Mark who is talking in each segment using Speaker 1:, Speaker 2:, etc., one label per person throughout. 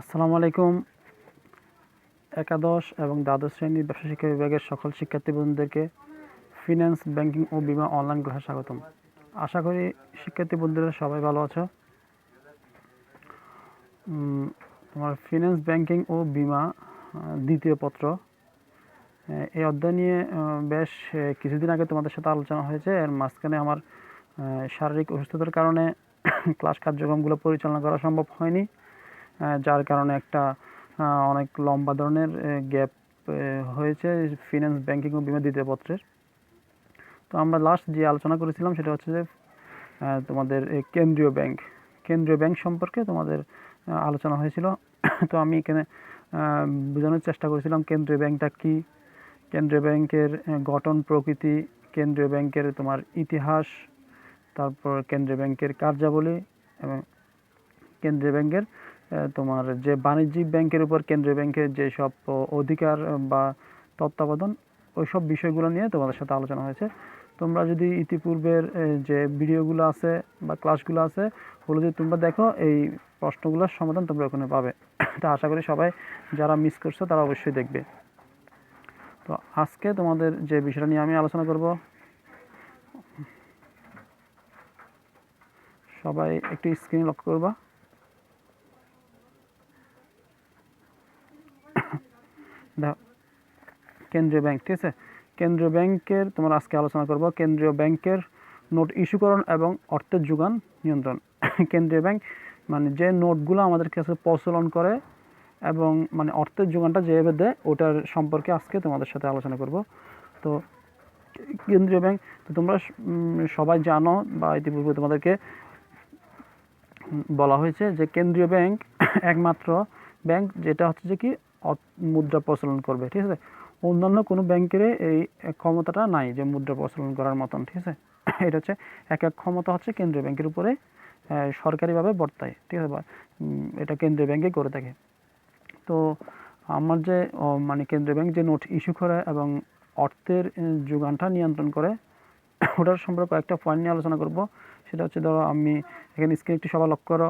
Speaker 1: আসসালামু আলাইকুম। একাদশ এবং দ্বাদশ শ্রেণির ব্যবসা শিক্ষা বিভাগের সকল শিক্ষার্থী বন্ধুদেরকে ফিন্যান্স, ব্যাংকিং ও বিমা অনলাইন ক্লাসে স্বাগতম। আশা করি শিক্ষার্থী বন্ধুরা সবাই ভালো আছো। তোমার ফিন্যান্স, ব্যাংকিং ও বিমা দ্বিতীয় পত্র। এই অধ্যায় নিয়ে বেশ কিছুদিন আগে তোমাদের সাথে আলোচনা হয়েছে। এর মাঝখানে আমার শারীরিক অসুস্থতার কারণে ক্লাস কার্যক্রমগুলো পরিচালনা করা সম্ভব হয়নি। যার কারণে একটা অনেক লম্বা ধরনের গ্যাপ হয়েছে ফিনান্স ব্যাংকিং ও বিমা দ্বিতীয় পত্রের তো আমরা লাস্ট যে আলোচনা করেছিলাম সেটা হচ্ছে যে তোমাদের কেন্দ্রীয় ব্যাংক কেন্দ্রীয় ব্যাংক সম্পর্কে তোমাদের আলোচনা হয়েছিল। তো আমি এখানে বোঝানোর চেষ্টা করেছিলাম কেন্দ্রীয় ব্যাংকটা কি। কেন্দ্রীয় ব্যাংকের গঠন প্রকৃতি, কেন্দ্রীয় ব্যাংকের তোমার ইতিহাস, তারপর কেন্দ্রীয় ব্যাংকের কার্যাবলী এবং কেন্দ্রীয় ব্যাংকের তোমার যে বাণিজ্যিক ব্যাংকের উপর, কেন্দ্রীয় ব্যাংকের যেসব অধিকার বা তত্ত্বাবধান, ওইসব বিষয়গুলো নিয়ে তোমাদের সাথে আলোচনা হয়েছে। তোমরা যদি ইতিপূর্বের যে ভিডিওগুলো আছে বা ক্লাসগুলো আছে, ওগুলো যদি তোমরা দেখো, এই প্রশ্নগুলোর সমাধান তোমরা ওখানে পাবে। তো আশা করি সবাই যারা মিস করছ, তারা অবশ্যই দেখবে। তো আজকে তোমাদের যে বিষয়টা নিয়ে আমি আলোচনা করব, সবাই একটু স্ক্রিন লক্ষ্য করবা দেখো কেন্দ্রীয় ব্যাংক, ঠিক আছে? কেন্দ্রীয় ব্যাংকের, তোমার আজকে আলোচনা করব কেন্দ্রীয় ব্যাংকের নোট ইস্যুকরণ এবং অর্থের যোগান নিয়ন্ত্রণ। কেন্দ্রীয় ব্যাংক মানে যে নোটগুলো আমাদের কাছে প্রচলন করে এবং মানে অর্থের যোগানটা যেভাবে দেয়, ওটার সম্পর্কে আজকে তোমাদের সাথে আলোচনা করব। তো কেন্দ্রীয় ব্যাংক, তো তোমরা সবাই জানো বা ইতিপূর্বে তোমাদেরকে বলা হয়েছে যে কেন্দ্রীয় ব্যাংক একমাত্র ব্যাংক, যেটা হচ্ছে যে কি মুদ্রা প্রচলন করবে, ঠিক আছে? অন্যান্য কোনো ব্যাংকের এই ক্ষমতাটা নাই যে মুদ্রা প্রচলন করার মতন, ঠিক আছে? এটা হচ্ছে এক এক ক্ষমতা হচ্ছে কেন্দ্রীয় ব্যাংকের উপরে সরকারিভাবে বর্তায়, ঠিক আছে? এটা কেন্দ্রীয় ব্যাংকে করে থাকে। তো আমার যে মানে কেন্দ্রীয় ব্যাংক যে নোট ইস্যু করে এবং অর্থের যোগানটা নিয়ন্ত্রণ করে, ওটার সম্পর্কে কয়েকটা পয়েন্ট নিয়ে আলোচনা করব। সেটা হচ্ছে, ধরো আমি এখানে স্ক্রিন একটি সভা লক্ষ্য করো।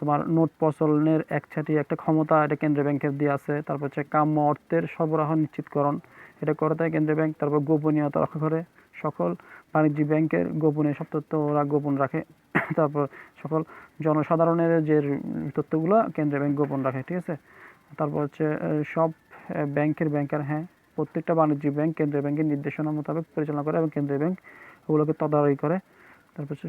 Speaker 1: তোমার নোট প্রচলনের একসাথে একটা ক্ষমতা এটা কেন্দ্রীয় ব্যাংকের দিয়ে আছে। তারপর হচ্ছে কাম্য অর্থের সরবরাহ নিশ্চিতকরণ, এটা করে দেয় কেন্দ্রীয় ব্যাংক। তারপর গোপনীয়তা রক্ষা করে সকল বাণিজ্যিক ব্যাংকের গোপনীয় সব তথ্য ওরা গোপন রাখে। তারপর সকল জনসাধারণের যে তথ্যগুলো কেন্দ্রীয় ব্যাংক গোপন রাখে, ঠিক আছে? তারপর হচ্ছে সব ব্যাংকের ব্যাংকার হ্যাঁ প্রত্যেকটা বাণিজ্যিক ব্যাংক কেন্দ্রীয় ব্যাংকের নির্দেশনা মোতাবেক পরিচালনা করে এবং কেন্দ্রীয় ব্যাংক ওগুলোকে তদারকি করে। তারপর হচ্ছে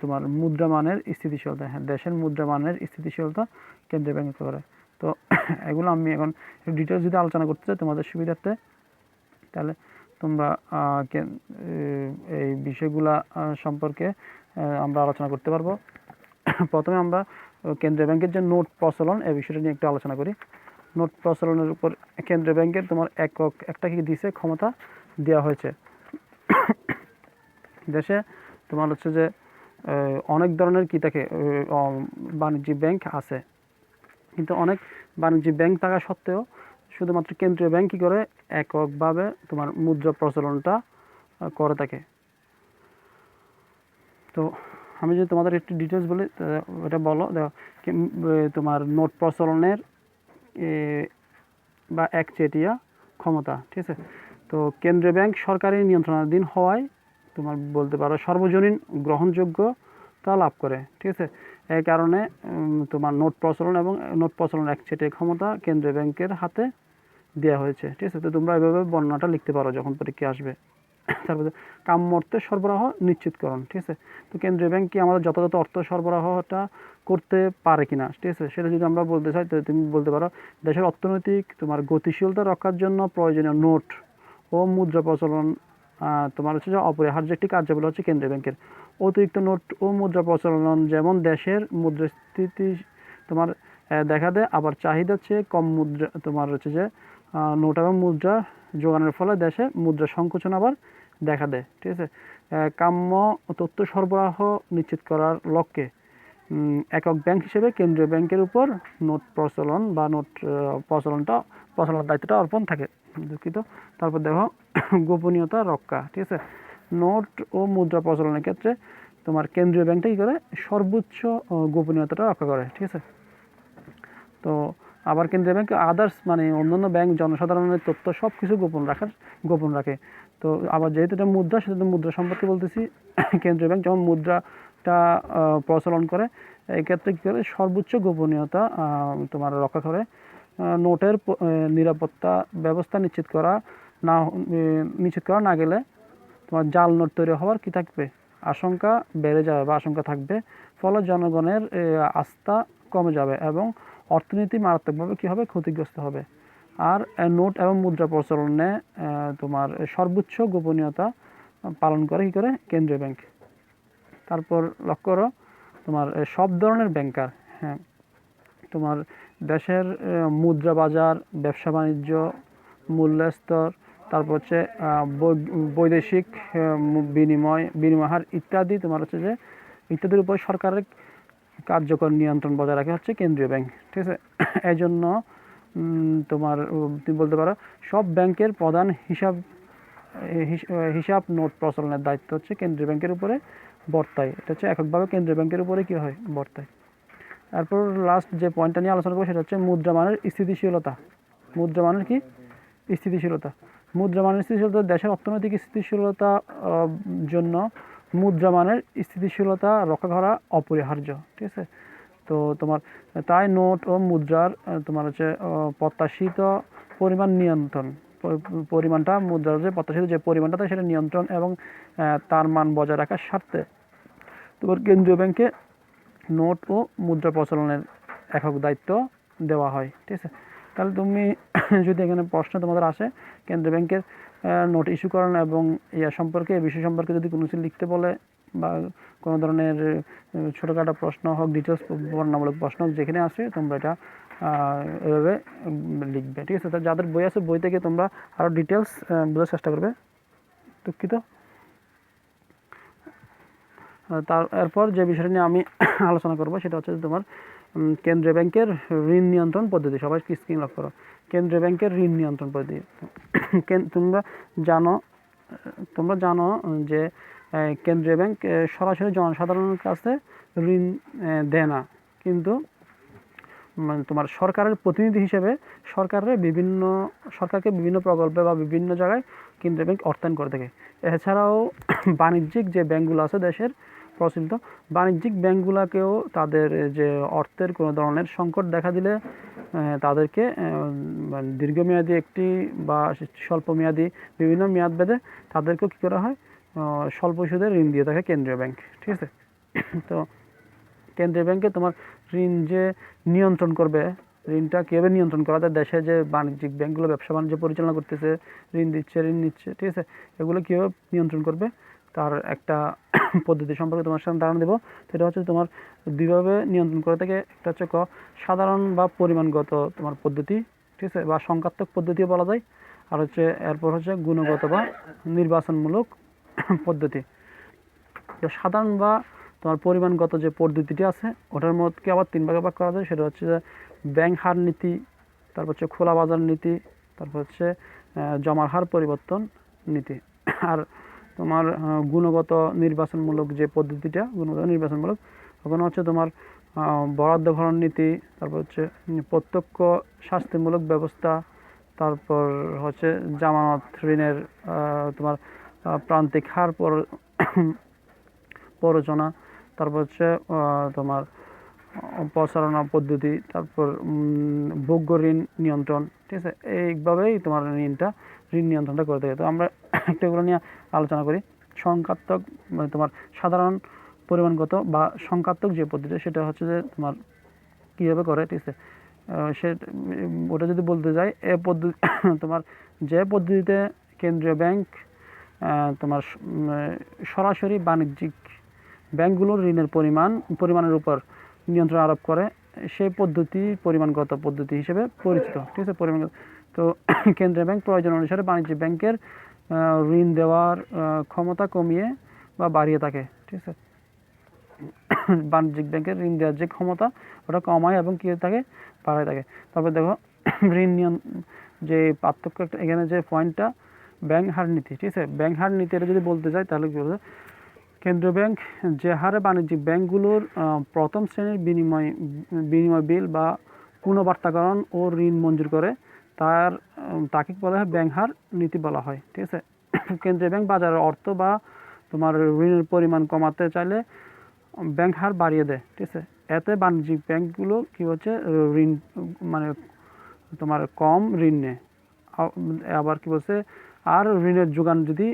Speaker 1: তোমার মুদ্রামানের স্থিতিশীলতা। হ্যাঁ দেশের মুদ্রামানের স্থিতিশীলতা কেন্দ্রীয় ব্যাংক করে তো এগুলো আমি এখন ডিটেলস যদি আলোচনা করতে চাই তোমাদের সুবিধার্থে, তাহলে তোমরা এই বিষয়গুলা সম্পর্কে আমরা আলোচনা করতে পারব। প্রথমে আমরা কেন্দ্রীয় ব্যাংকের যে নোট প্রচলন, এই বিষয়টা নিয়ে একটু আলোচনা করি। নোট প্রচলনের উপর কেন্দ্রীয় ব্যাংকের তোমার একক একটা কি দিছে, ক্ষমতা দেওয়া হয়েছে। দেশে তোমার হচ্ছে যে অনেক ধরনের কি থাকে বাণিজ্যিক ব্যাংক আছে। কিন্তু অনেক বাণিজ্যিক ব্যাংক থাকা সত্ত্বেও শুধুমাত্র কেন্দ্রীয় ব্যাংক কী করে এককভাবে তোমার মুদ্রা প্রচলনটা করে থাকে। তো আমি যদি তোমাদের একটু ডিটেলস বলি এটা বলো, দেখো তোমার নোট প্রচলনের বা একচেটিয়া ক্ষমতা, ঠিক আছে? তো কেন্দ্রীয় ব্যাংক সরকারি নিয়ন্ত্রণাধীন হওয়ায় তোমার বলতে পারো সর্বজনীন গ্রহণযোগ্যতা লাভ করে, ঠিক আছে? এই কারণে তোমার নোট প্রচলন এবং নোট প্রচলন একচেটিয়া ক্ষমতা কেন্দ্রীয় ব্যাংকের হাতে দেওয়া হয়েছে, ঠিক আছে? তো তোমরা এভাবে বর্ণনাটা লিখতে পারো যখন পরীক্ষা আসবে। তারপরে অর্থের সরবরাহ নিশ্চিতকরণ, ঠিক আছে? তো কেন্দ্রীয় ব্যাংক কি আমাদের যথাযথ অর্থ সরবরাহটা করতে পারে কিনা, ঠিক আছে? সেটা যদি আমরা বলতে চাই, তো তুমি বলতে পারো, দেশের অর্থনৈতিক তোমার গতিশীলতা রক্ষার জন্য প্রয়োজনীয় নোট ও মুদ্রা প্রচলন তোমার হচ্ছে যে অপরিহার্য একটি কার্যাবলী হচ্ছে কেন্দ্রীয় ব্যাংকের। অতিরিক্ত নোট ও মুদ্রা প্রচলন যেমন দেশের মুদ্রাস্থিতি তোমার দেখা দেয়, আবার চাহিদার চেয়ে কম মুদ্রা তোমার হচ্ছে যে নোট এবং মুদ্রা যোগানের ফলে দেশে মুদ্রা সংকোচন আবার দেখা দেয়, ঠিক আছে? কাম্য তথ্য সরবরাহ নিশ্চিত করার লক্ষ্যে একক ব্যাংক হিসেবে কেন্দ্রীয় ব্যাংকের উপর নোট প্রচলন বা নোট প্রচলনটা প্রচলনের দায়িত্বটা অর্পণ থাকে। দুঃখিত। তারপর দেখো, গোপনীয়তা রক্ষা, ঠিক আছে? নোট ও মুদ্রা প্রচলনের ক্ষেত্রে তোমার কেন্দ্রীয় ব্যাংকটা কী করে? সর্বোচ্চ গোপনীয়তাটা রক্ষা করে, ঠিক আছে? তো আবার কেন্দ্রীয় ব্যাংক আদার্স মানে অন্যান্য ব্যাংক, জনসাধারণের তথ্য সব কিছু গোপন রাখার, গোপন রাখে। তো আবার যেহেতু এটা মুদ্রা, সেহেতু মুদ্রা সম্পর্কে বলতেছি, কেন্দ্রীয় ব্যাংক যেমন মুদ্রাটা প্রচলন করে, এক্ষেত্রে কী করে? সর্বোচ্চ গোপনীয়তা তোমার রক্ষা করে। নোটের নিরাপত্তা ব্যবস্থা নিশ্চিত করা না নিশ্চিত করা না গেলে তোমার জাল নোট তৈরি হওয়ার কি থাকবে? আশঙ্কা বেড়ে যাবে বা আশঙ্কা থাকবে। ফলে জনগণের আস্থা কমে যাবে এবং অর্থনীতি মারাত্মকভাবে কী হবে? ক্ষতিগ্রস্ত হবে। আর নোট এবং মুদ্রা প্রচলনে তোমার সর্বোচ্চ গোপনীয়তা পালন করে কী করে? কেন্দ্রীয় ব্যাংক। তারপর লক্ষ্য করো, তোমার সব ধরনের ব্যাংকার হ্যাঁ তোমার দেশের মুদ্রা বাজার, ব্যবসা বাণিজ্য মূল্যস্তর তারপর হচ্ছে বৈদেশিক বিনিময় বিনিময় হার ইত্যাদি তোমার হচ্ছে যে, ইত্যাদির উপর সরকারের কার্যকর নিয়ন্ত্রণ বজায় রাখে হচ্ছে কেন্দ্রীয় ব্যাংক, ঠিক আছে? এই জন্য তোমার তুমি বলতে পারো, সব ব্যাংকের প্রধান হিসাব, হিস- হিসাব নোট প্রচলনের দায়িত্ব হচ্ছে কেন্দ্রীয় ব্যাংকের উপরে বর্তায়। এটা হচ্ছে এককভাবে কেন্দ্রীয় ব্যাংকের উপরে কি হয়? বর্তায়। তারপর লাস্ট যে পয়েন্টটা নিয়ে আলোচনা করব সেটা হচ্ছে মুদ্রামানের স্থিতিশীলতা। মুদ্রামানের কি? স্থিতিশীলতা। মুদ্রামানের স্থিতিশীলতা দেশের অর্থনৈতিক স্থিতিশীলতা জন্য মুদ্রামানের স্থিতিশীলতা রক্ষা করা অপরিহার্য, ঠিক আছে? তো তোমার তাই নোট ও মুদ্রার তোমার হচ্ছে প্রত্যাশিত পরিমাণ নিয়ন্ত্রণ। পরিমাণটা, মুদ্রার যে প্রত্যাশিত যে পরিমাণটা থাকে সেটা নিয়ন্ত্রণ এবং তার মান বজায় রাখার স্বার্থে। তোমার কেন্দ্রীয় ব্যাংকে নোট ও মুদ্রা প্রচলনের একক দায়িত্ব দেওয়া হয়, ঠিক আছে? তাহলে তুমি যদি এখানে প্রশ্ন তোমাদের আসে, কেন্দ্রীয় ব্যাংকের নোট ইস্যু করানো এবং ইয়া সম্পর্কে বিষয় সম্পর্কে যদি কোনো কিছু লিখতে বলে বা কোনো ধরনের ছোটোখাটো প্রশ্ন হোক ডিটেলস বর্ণনামূলক প্রশ্ন হোক, যেখানে আসে তোমরা এটা এভাবে লিখবে, ঠিক আছে? তো যাদের বই আছে, বই থেকে তোমরা আরও ডিটেলস বোঝার চেষ্টা করবে, দুঃখিত। তার, এরপর যে বিষয়টা নিয়ে আমি আলোচনা করব সেটা হচ্ছে তোমার কেন্দ্রীয় ব্যাংকের ঋণ নিয়ন্ত্রণ পদ্ধতি। সবাই স্ক্রিন লক করো? কেন্দ্রীয় ব্যাংকের ঋণ নিয়ন্ত্রণ পদ্ধতি। তোমরা জানো তোমরা জানো যে কেন্দ্রীয় ব্যাংক সরাসরি জনসাধারণের কাছে ঋণ দেয় না। কিন্তু মানে তোমার সরকারের প্রতিনিধি হিসেবে সরকারের বিভিন্ন, সরকারকে বিভিন্ন প্রকল্পে বা বিভিন্ন জায়গায় কেন্দ্রীয় ব্যাংক অর্থায়ন করে থাকে। এছাড়াও বাণিজ্যিক যে ব্যাংকগুলো আছে দেশের প্রচলিত। বাণিজ্যিক ব্যাংকগুলোকেও তাদের যে অর্থের কোনো ধরনের সংকট দেখা দিলে তাদেরকে মানে দীর্ঘমেয়াদী একটি বা স্বল্প মেয়াদী বিভিন্ন মেয়াদ বেঁধে তাদেরকেও কী করা হয়? স্বল্প সুদে ঋণ দিয়ে থাকে কেন্দ্রীয় ব্যাংক, ঠিক আছে? তো কেন্দ্রীয় ব্যাংকে তোমার ঋণ যে নিয়ন্ত্রণ করবে, ঋণটা কীভাবে নিয়ন্ত্রণ করা? যায় দেশে যে বাণিজ্যিক ব্যাংকগুলো ব্যবসা বাণিজ্য পরিচালনা করতেছে, ঋণ দিচ্ছে, ঋণ নিচ্ছে, ঠিক আছে? এগুলো কীভাবে নিয়ন্ত্রণ করবে? তার একটা পদ্ধতি সম্পর্কে তোমার সাথে ধারণা দেবো। সেটা হচ্ছে তোমার দুইভাবে নিয়ন্ত্রণ করে থাকে। একটা হচ্ছে ক, সাধারণ বা পরিমাণগত তোমার পদ্ধতি, ঠিক আছে? বা সংখ্যাত্মক পদ্ধতিও বলা যায়। আর হচ্ছে, এরপর হচ্ছে গুণগত বা নির্বাচনমূলক পদ্ধতি। তো সাধারণ বা তোমার পরিমাণগত যে পদ্ধতিটি আছে, ওটার মধ্যে আবার তিন ভাগে ভাগ করা যায়। সেটা হচ্ছে যে ব্যাংক হার নীতি, তারপর হচ্ছে খোলা বাজার নীতি, তারপর হচ্ছে জমার হার পরিবর্তন নীতি। আর তোমার গুণগত নির্বাচনমূলক যে পদ্ধতিটা, গুণগত নির্বাচনমূলক ওখানে হচ্ছে তোমার বরাদ্দ ভরণ নীতি, তারপর হচ্ছে প্রত্যক্ষ শাস্তিমূলক ব্যবস্থা, তারপর হচ্ছে জামানত ঋণের তোমার প্রান্তিক হার পর, প্ররোচনা, তারপর হচ্ছে তোমার, প্রচারণা পদ্ধতি, তারপর ভোগ্য ঋণ নিয়ন্ত্রণ, ঠিক আছে? এইভাবেই তোমার ঋণটা ঋণ নিয়ন্ত্রণটা করে থাকে। তো আমরা একটু এগুলো নিয়ে আলোচনা করি। সংখ্যাত্মক মানে তোমার সাধারণ পরিমাণগত বা সংখ্যাত্মক যে পদ্ধতি সেটা হচ্ছে যে তোমার কীভাবে করে, ঠিক আছে? সে ওটা যদি বলতে যাই, এ পদ্ধতি তোমার যে পদ্ধতিতে কেন্দ্রীয় ব্যাংক তোমার সরাসরি বাণিজ্যিক ব্যাংকগুলোর ঋণের পরিমাণ, পরিমাণের উপর নিয়ন্ত্রণ আরোপ করে, সেই পদ্ধতি, পরিমাণগত পদ্ধতি হিসেবে পরিচিত, ঠিক আছে? পরিমাণগত তো কেন্দ্রীয় ব্যাংক প্রয়োজন অনুসারে বাণিজ্যিক ব্যাংকের ঋণ দেওয়ার ক্ষমতা কমিয়ে বা বাড়িয়ে থাকে, ঠিক আছে? বাণিজ্যিক ব্যাংকের ঋণ দেওয়ার যে ক্ষমতা, ওটা কমায় এবং কী থাকে? বাড়ায় থাকে। তারপর দেখো, ঋণ নিয়ন যে পার্থক্য একটা, এখানে যে পয়েন্টটা, ব্যাংক হার নীতি, ঠিক আছে? ব্যাংক হার নীতি এটা যদি বলতে চাই তাহলে কী বলতে কেন্দ্রীয় ব্যাংক যে হারে বাণিজ্যিক ব্যাংকগুলোর প্রথম শ্রেণির বিনিময় বিনিময় বিল বা পুনঃবার্তাকরণ ও ঋণ মঞ্জুর করে তার তাকে বলা হয়? ব্যাংক হার নীতি বলা হয়, ঠিক আছে? কেন্দ্রীয় ব্যাংক বাজারের অর্থ বা তোমার ঋণের পরিমাণ কমাতে চাইলে ব্যাংক হার বাড়িয়ে দেয়, ঠিক আছে? এতে বাণিজ্যিক ব্যাংকগুলো কি হচ্ছে? ঋণ মানে তোমার কম ঋণ নেয়। আবার কি বলছে? আর ঋণের যোগান যদি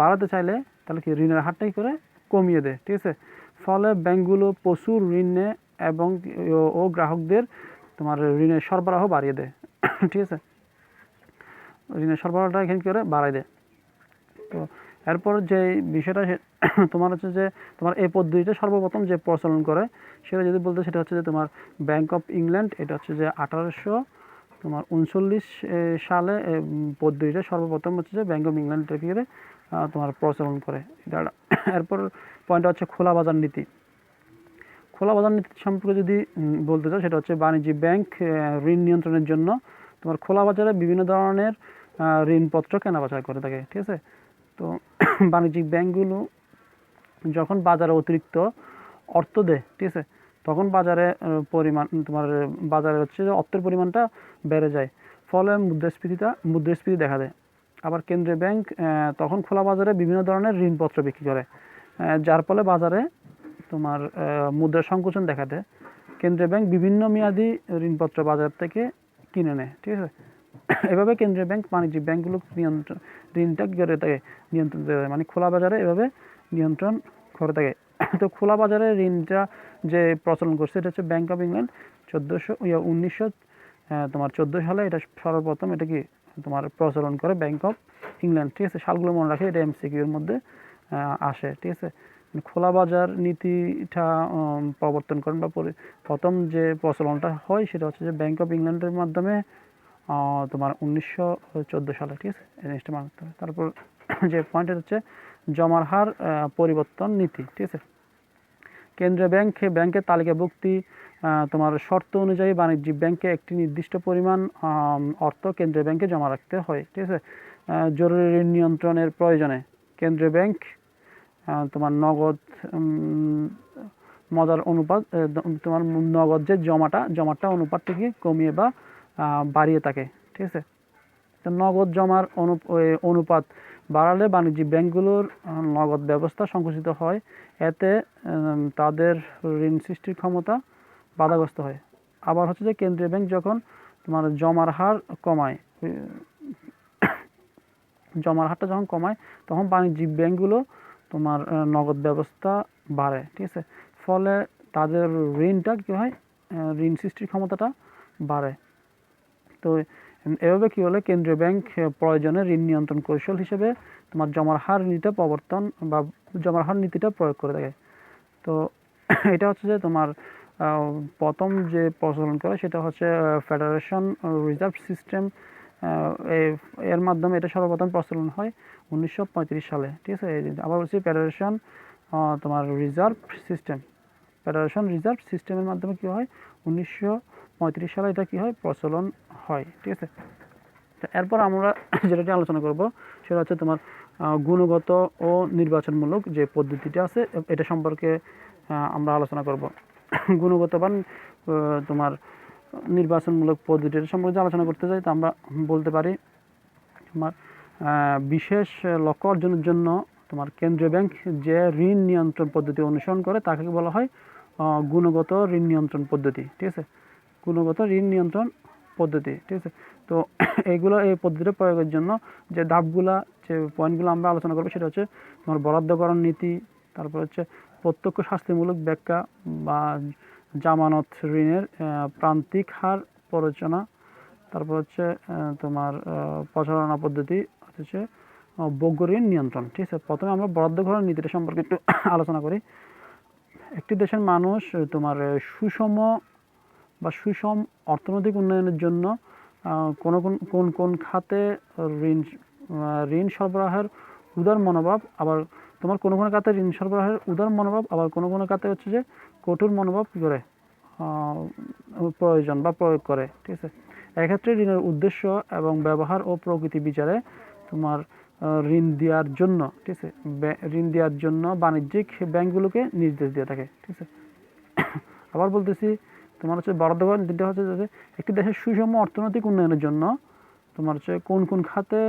Speaker 1: বাড়াতে চাইলে, তাহলে কি ঋণের হারটাই করে কমিয়ে দেয়, ঠিক আছে? ফলে ব্যাংকগুলো প্রচুর ঋণ নেয় এবং ও গ্রাহকদের তোমার ঋণের সরবরাহ বাড়িয়ে দেয়। ঠিক আছে? ঋণের সরবরাহটা এখানে কি করে বাড়াই দেয়। তো এরপর যে বিষয়টা তোমার হচ্ছে যে তোমার এই পদ্ধতিটা সর্বপ্রথম যে প্রচলন করে সেটা যদি বলতে সেটা হচ্ছে যে তোমার ব্যাংক অফ ইংল্যান্ড এটা হচ্ছে যে আঠারোশো তোমার উনচল্লিশ সালে পদ্ধতিটা সর্বপ্রথম হচ্ছে যে ব্যাংক অফ ইংল্যান্ড থেকে আহ, তোমার প্রচলন করে। এটা এরপর পয়েন্টটা হচ্ছে খোলা বাজার নীতি। খোলা বাজার নীতি সম্পর্কে যদি বলতে চাও সেটা হচ্ছে বাণিজ্যিক ব্যাংক ঋণ নিয়ন্ত্রণের জন্য তোমার খোলা বাজারে বিভিন্ন ধরনের ঋণপত্র কেনাবেচা করে থাকে, ঠিক আছে? তো বাণিজ্যিক ব্যাংকগুলো যখন বাজারে অতিরিক্ত অর্থ দেয়, ঠিক আছে? তখন বাজারে পরিমাণ, তোমার বাজারে হচ্ছে যে অর্থের পরিমাণটা বেড়ে যায়। ফলে মুদ্রাস্ফীতিটা, মুদ্রাস্ফীতি দেখা দেয়। আবার কেন্দ্রীয় ব্যাংক তখন খোলা বাজারে বিভিন্ন ধরনের ঋণপত্র বিক্রি করে যার ফলে বাজারে তোমার মুদ্রা সংকোচন দেখা দেয়। কেন্দ্রীয় ব্যাংক বিভিন্ন মেয়াদি ঋণপত্র বাজার থেকে কিনে নেয়, ঠিক আছে? এভাবে কেন্দ্রীয় ব্যাংক, বাণিজ্যিক ব্যাংকগুলো নিয়ন্ত্রণ, ঋণটা কী করে থাকে? নিয়ন্ত্রণ মানে খোলা বাজারে এভাবে নিয়ন্ত্রণ করে থাকে। তো খোলা বাজারে ঋণটা যে প্রচলন করছে, এটা হচ্ছে ব্যাংক অফ ইংল্যান্ড চোদ্দোশো, ইয়া, উনিশশো তোমার চোদ্দ সালে এটা সর্বপ্রথম এটা কি তোমার প্রচলন করে ব্যাংক অফ ইংল্যান্ড ঠিক আছে? সালগুলো মনে রাখে, এটা এমসিকিউর মধ্যে আসে, ঠিক আছে? খোলা বাজার নীতিটা প্রবর্তন করেন বা প্রথম যে প্রচলনটা হয় সেটা হচ্ছে যে ব্যাংক অফ ইংল্যান্ডের মাধ্যমে তোমার উনিশশো চোদ্দ সালে, ঠিক আছে? জিনিসটা মানতে হবে তারপর যে পয়েন্ট হচ্ছে জমার হার পরিবর্তন নীতি, ঠিক আছে? কেন্দ্রীয় ব্যাংক ব্যাংকের তালিকাভুক্তি তোমার শর্ত অনুযায়ী বাণিজ্যিক ব্যাংকে একটি নির্দিষ্ট পরিমাণ অর্থ কেন্দ্রীয় ব্যাংকে জমা রাখতে হয়, ঠিক আছে? জরুরি ঋণ নিয়ন্ত্রণের প্রয়োজনে কেন্দ্রীয় ব্যাংক তোমার নগদ মজার অনুপাত তোমার নগদ যে জমাটা জমাটা অনুপাত থেকে কমিয়ে বা বাড়িয়ে থাকে, ঠিক আছে? তো নগদ জমার অনুপাত বাড়ালে বাণিজ্যিক ব্যাংকগুলোর নগদ ব্যবস্থা সংকুচিত হয়। এতে তাদের ঋণ সৃষ্টির ক্ষমতা বাধাগ্রস্ত হয়। আবার হচ্ছে যে কেন্দ্রীয় ব্যাংক যখন তোমার জমার হার কমায় জমার হারটা যখন কমায়, তখন বাণিজ্যিক ব্যাংকগুলো তোমার নগদ ব্যবস্থা বাড়ে, ঠিক আছে? ফলে তাদের ঋণটা কী হয়? ঋণ সৃষ্টির ক্ষমতাটা বাড়ে। তো এভাবে কী হলে? কেন্দ্রীয় ব্যাংক প্রয়োজনে ঋণ নিয়ন্ত্রণ কৌশল হিসেবে তোমার জমার হার নীতিটা প্রবর্তন বা জমার হার নীতিটা প্রয়োগ করে থাকে। তো এটা হচ্ছে যে তোমার প্রথম যে প্রচলন করে সেটা হচ্ছে ফেডারেশন রিজার্ভ সিস্টেম এর মাধ্যমে এটা সর্বপ্রথম প্রচলন হয়। উনিশশো পঁয়ত্রিশ সালে, ঠিক আছে? আবার হচ্ছে ফেডারেশন তোমার রিজার্ভ সিস্টেম ফেডারেশন রিজার্ভ সিস্টেমের মাধ্যমে কি হয়? উনিশশো পঁয়ত্রিশ সালে এটা কি হয়? প্রচলন হয়, ঠিক আছে? এরপর আমরা যেটা আলোচনা করব, সেটা হচ্ছে তোমার গুণগত ও নির্বাচনমূলক যে পদ্ধতিটা আছে, এটা সম্পর্কে আমরা আলোচনা করব। গুণগত বা তোমার নির্বাচনমূলক পদ্ধতিটা সম্পর্কে আলোচনা করতে চাই, তো আমরা বলতে পারি তোমার বিশেষ লক্ষ্য অর্জনের জন্য তোমার কেন্দ্রীয় ব্যাংক যে ঋণ নিয়ন্ত্রণ পদ্ধতি অনুসরণ করে, তাকে বলা হয় গুণগত ঋণ নিয়ন্ত্রণ পদ্ধতি, ঠিক আছে? গুণগত ঋণ নিয়ন্ত্রণ পদ্ধতি, ঠিক আছে? তো এইগুলো এই পদ্ধতিটা প্রয়োগের জন্য যে ধাপগুলা, যে পয়েন্টগুলো আমরা আলোচনা করব, সেটা হচ্ছে তোমার বরাদ্দকরণ নীতি, তারপর হচ্ছে প্রত্যক্ষ শাস্তিমূলক ব্যাখ্যা বা জামানত ঋণের প্রান্তিক হার প্ররোচনা, তারপর হচ্ছে তোমার প্রচারণা পদ্ধতি হচ্ছে বৈজ্ঞ ঋণ নিয়ন্ত্রণ। ঠিক আছে? প্রথমে আমরা বরাদ্দকরণ নীতিটা সম্পর্কে একটু আলোচনা করি। একটি দেশের মানুষ তোমার সুষম বা সুষম অর্থনৈতিক উন্নয়নের জন্য কোন কোন কোন খাতে ঋণ ঋণ সরবরাহের উদার মনোভাব, আবার তোমার কোনো কোনো খাতে ঋণ সরবরাহের উদার মনোভাব, আবার কোনো কোনো খাতে হচ্ছে যে কঠোর মনোভাব কী করে প্রয়োজন বা প্রয়োগ করে। ঠিক আছে? এক্ষেত্রে ঋণের উদ্দেশ্য এবং ব্যবহার ও প্রকৃতি বিচারে তোমার ঋণ দেওয়ার জন্য, ঠিক আছে? ঋণ দেওয়ার জন্য বাণিজ্যিক ব্যাংকগুলোকে নির্দেশ দিয়ে থাকে, ঠিক আছে? আবার বলতেছি, তোমার হচ্ছে বরাদ্দ করেন হচ্ছে যে, একটি দেশের সুষম অর্থনৈতিক উন্নয়নের জন্য তোমার হচ্ছে কোন কোন খাতে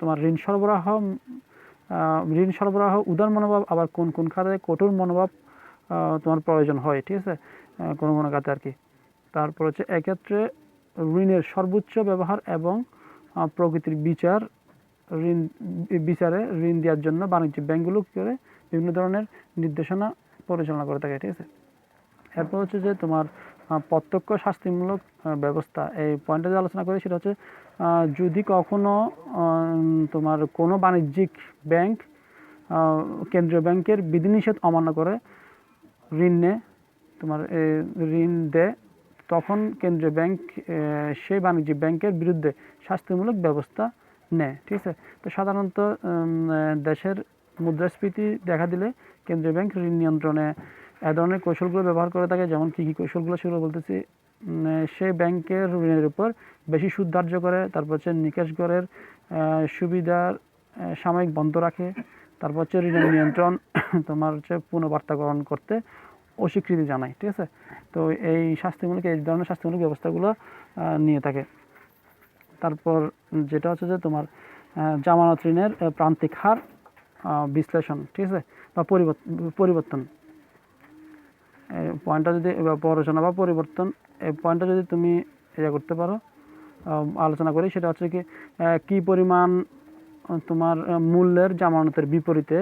Speaker 1: তোমার ঋণ সরবরাহ ঋণ সরবরাহ উদার মনোভাব, আবার কোন কোন খাতে কঠোর মনোভাব তোমার প্রয়োজন হয়, ঠিক আছে? কোনো কোনো খাতে আর কি। তারপর হচ্ছে এক্ষেত্রে ঋণের সর্বোচ্চ ব্যবহার এবং প্রকৃতির বিচার ঋণ, বিচারে ঋণ দেওয়ার জন্য বাণিজ্যিক ব্যাংকগুলো কী করে? বিভিন্ন ধরনের নির্দেশনা পরিচালনা করে থাকে, ঠিক আছে? এরপর হচ্ছে যে তোমার প্রত্যক্ষ শাস্তিমূলক ব্যবস্থা। এই পয়েন্টটা যে আলোচনা করি সেটা হচ্ছে যদি কখনো তোমার কোনো বাণিজ্যিক ব্যাংক কেন্দ্রীয় ব্যাংকের বিধিনিষেধ অমান্য করে ঋণ নেয় তোমার ঋণ দেয় তখন কেন্দ্রীয় ব্যাংক সেই বাণিজ্যিক ব্যাংকের বিরুদ্ধে শাস্তিমূলক ব্যবস্থা নেয় ঠিক আছে? তো সাধারণত দেশের মুদ্রাস্ফীতি দেখা দিলে কেন্দ্রীয় ব্যাংক ঋণ নিয়ন্ত্রণে এ ধরনের কৌশলগুলো ব্যবহার করে থাকে, যেমন কী কী কৌশলগুলো সেগুলো বলতেছি। সে ব্যাংকের ঋণের উপর বেশি সুদ ধার্য করে, তারপর হচ্ছে নিকাশ গড়ের সুবিধার সাময়িক বন্ধ রাখে, তারপর হচ্ছে ঋণের নিয়ন্ত্রণ তোমার হচ্ছে পুনর্বার্তাকরণ করতে অস্বীকৃতি জানায়, ঠিক আছে? তো এই শাস্তিমূলক, এই ধরনের শাস্তিমূলক ব্যবস্থাগুলো নিয়ে থাকে। তারপর যেটা হচ্ছে যে তোমার জামানত ঋণের প্রান্তিক হার বিশ্লেষণ, ঠিক আছে? বা পরিবর্তন। পয়েন্টটা যদি পড়াশোনা বা পরিবর্তন, এই পয়েন্টটা যদি তুমি ইয়ে করতে পারো আলোচনা করি, সেটা হচ্ছে কি কি পরিমাণ তোমার মূল্যের জামানতের বিপরীতে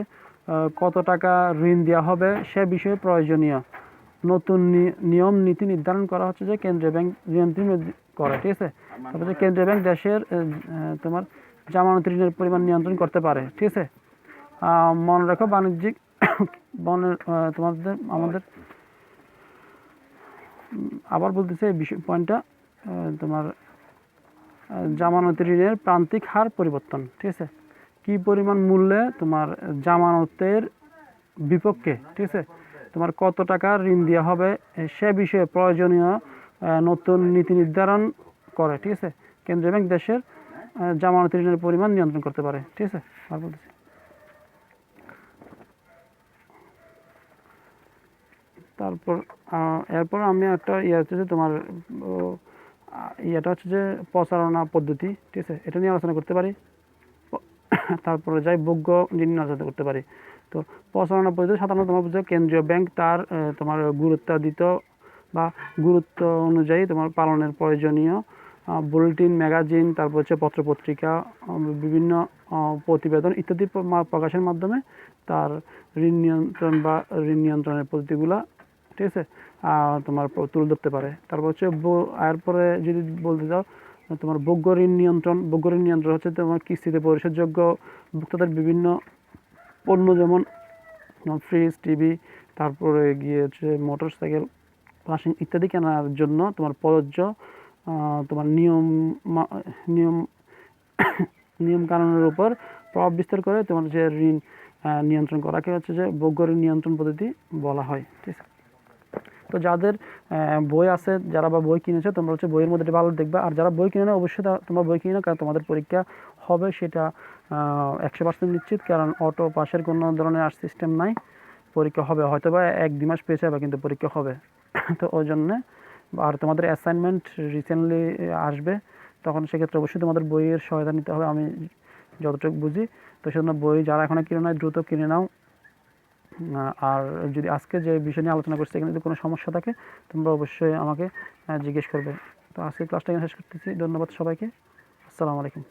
Speaker 1: কত টাকা ঋণ দেওয়া হবে সে বিষয়ে প্রয়োজনীয়। নতুন নিয়ম নীতি নির্ধারণ করা হচ্ছে যে কেন্দ্রীয় ব্যাংক নিয়ন্ত্রণ করে ঠিক আছে? তারপর কেন্দ্রীয় ব্যাংক দেশের তোমার জামানত ঋণের পরিমাণ নিয়ন্ত্রণ করতে পারে ঠিক আছে? মনে রাখো বাণিজ্যিক বনের তোমাদের আমাদের আবার বলতেছে এই বিষয় পয়েন্টটা তোমার জামানত ঋণের প্রান্তিক হার পরিবর্তন ঠিক আছে? কি পরিমাণ মূল্যে তোমার জামানতের বিপক্ষে ঠিক আছে? তোমার কত টাকা ঋণ দেওয়া হবে সে বিষয়ে প্রয়োজনীয় নতুন নীতি নির্ধারণ করে, ঠিক আছে? কেন্দ্রীয় ব্যাংক দেশের জামানত ঋণের পরিমাণ নিয়ন্ত্রণ করতে পারে, ঠিক আছে? আর বলতেছি। তারপর এরপর আমি একটা ইয়ে হচ্ছে যে তোমার ইয়েটা হচ্ছে যে প্রচারণা পদ্ধতি, ঠিক আছে? এটা নিয়ে আলোচনা করতে পারি। তারপরে যাই নিয়ে আলোচনা করতে পারি। তো প্রচারণা পদ্ধতি সাধারণত তোমার বুঝছ, কেন্দ্রীয় ব্যাংক তার তোমার গুরুত্বাদিত বা গুরুত্ব অনুযায়ী তোমার পালনের প্রয়োজনীয় বুলেটিন, ম্যাগাজিন, তারপর হচ্ছে পত্রপত্রিকা বিভিন্ন প্রতিবেদন ইত্যাদি প্রকাশের মাধ্যমে তার ঋণ নিয়ন্ত্রণ বা ঋণ নিয়ন্ত্রণের পদ্ধতিগুলা ঠিক আছে তোমার তুলে ধরতে পারে। তারপর হচ্ছে এরপরে যদি বলতে যাও তোমার ভোগ্য ঋণ নিয়ন্ত্রণ ভোগ্য ঋণ নিয়ন্ত্রণ হচ্ছে তোমার কিস্তিতে পরিশোধযোগ্য ভোক্তাদের বিভিন্ন পণ্য যেমন ফ্রিজ টিভি তারপরে গিয়ে হচ্ছে মোটর সাইকেল ওয়াশিং ইত্যাদি কেনার জন্য তোমার প্রযোজ্য তোমার নিয়ম নিয়ম নিয়ম কানুনের উপর প্রভাব বিস্তার করে তোমার যে ঋণ নিয়ন্ত্রণ করাকে হচ্ছে যে ঋণ নিয়ন্ত্রণ পদ্ধতি বলা হয়। ঠিক আছে? তো যাদের বই আছে যারা বা বই কিনেছে তোমরা হচ্ছে বইয়ের মধ্যে ভালো দেখবে। আর যারা বই কিনে না অবশ্যই তোমরা বই কিনে নাও, কারণ তোমাদের পরীক্ষা হবে সেটা একশো পার্সেন্ট নিশ্চিত কারণ অটো পাশের কোনো ধরনের আর সিস্টেম নাই। পরীক্ষা হবে হয়তো বা এক দুই মাস পেয়েছে যাবে কিন্তু পরীক্ষা হবে। তো ওই জন্যে আর তোমাদের অ্যাসাইনমেন্ট রিসেন্টলি আসবে তখন সেক্ষেত্রে অবশ্যই তোমাদের বইয়ের সহায়তা নিতে হবে আমি যতটুকু বুঝি। তো সেজন্য বই যারা এখনও কিনে নাই দ্রুত কিনে নাও। আর যদি আজকে যে বিষয় নিয়ে আলোচনা করছি, এখানে যদি কোনো সমস্যা থাকে, তোমরা অবশ্যই আমাকে জিজ্ঞেস করবে। তো আজকে ক্লাসটা এখানে শেষ করতেছি। ধন্যবাদ সবাইকে। আসসালামু আলাইকুম।